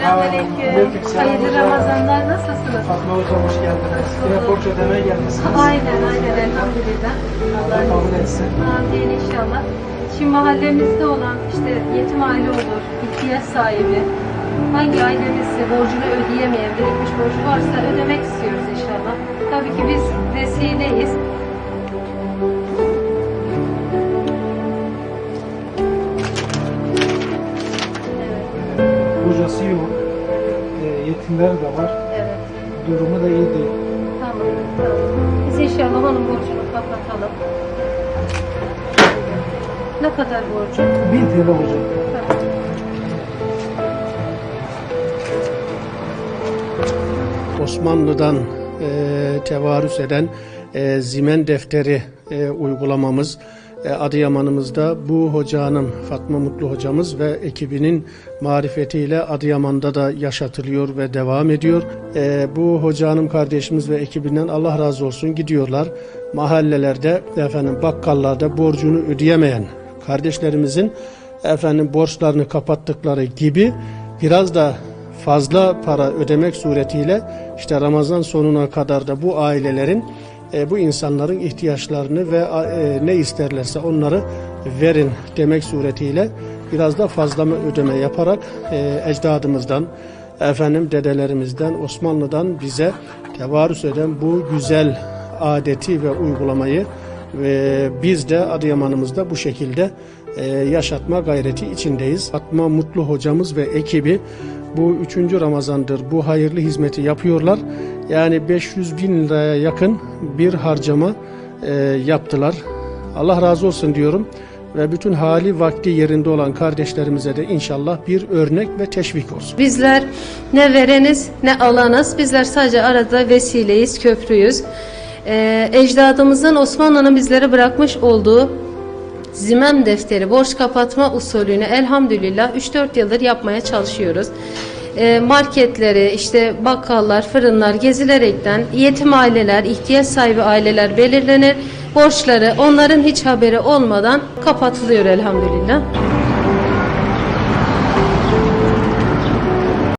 Selamünaleyküm. Hayırlı. Ramazanlar nasılsınız? Fatma Hocam hoş geldiniz. Yine borç ödemeye gelmişsiniz. Aynen aynen elhamdülillah. Allah kabul etsin. Amin inşallah. Şimdi mahallemizde olan işte yetim aile olur, ihtiyaç sahibi, hangi ailemizse borcunu ödeyemeyen, birikmiş borcu varsa ödemek istiyoruz inşallah. Tabii ki biz vesileyiz. Hocası yok. E, yetimler de var. evet. Durumu da iyi değil. Tamam, tamam. Biz inşallah onun borcunu kapatalım. Ne kadar borcu? 1000 TL hocam. Tamam. Osmanlı'dan e, tevarüs eden e, zimen defteri e, uygulamamız Adıyaman'ımızda bu hocanın Fatma Mutlu hocamız ve ekibinin marifetiyle Adıyaman'da da yaşatılıyor ve devam ediyor. E, bu hocanın kardeşimiz ve ekibinden Allah razı olsun gidiyorlar. Mahallelerde efendim bakkallarda borcunu ödeyemeyen kardeşlerimizin efendim borçlarını kapattıkları gibi biraz da fazla para ödemek suretiyle işte Ramazan sonuna kadar da bu ailelerin e, bu insanların ihtiyaçlarını ve e, ne isterlerse onları verin demek suretiyle biraz da fazla ödeme yaparak e, ecdadımızdan efendim dedelerimizden Osmanlı'dan bize tevarüs eden bu güzel adeti ve uygulamayı ve biz de Adıyaman'ımızda bu şekilde e, yaşatma gayreti içindeyiz. Fatma Mutlu hocamız ve ekibi bu üçüncü Ramazan'dır bu hayırlı hizmeti yapıyorlar. Yani 500 bin liraya yakın bir harcama e, yaptılar. Allah razı olsun diyorum ve bütün hali vakti yerinde olan kardeşlerimize de inşallah bir örnek ve teşvik olsun. Bizler ne vereniz ne alanız. Bizler sadece arada vesileyiz, köprüyüz. Ee, ecdadımızın Osmanlı'nın bizlere bırakmış olduğu zimem defteri, borç kapatma usulünü elhamdülillah 3-4 yıldır yapmaya çalışıyoruz. Ee, marketleri, işte bakkallar, fırınlar gezilerekten yetim aileler, ihtiyaç sahibi aileler belirlenir. Borçları onların hiç haberi olmadan kapatılıyor elhamdülillah.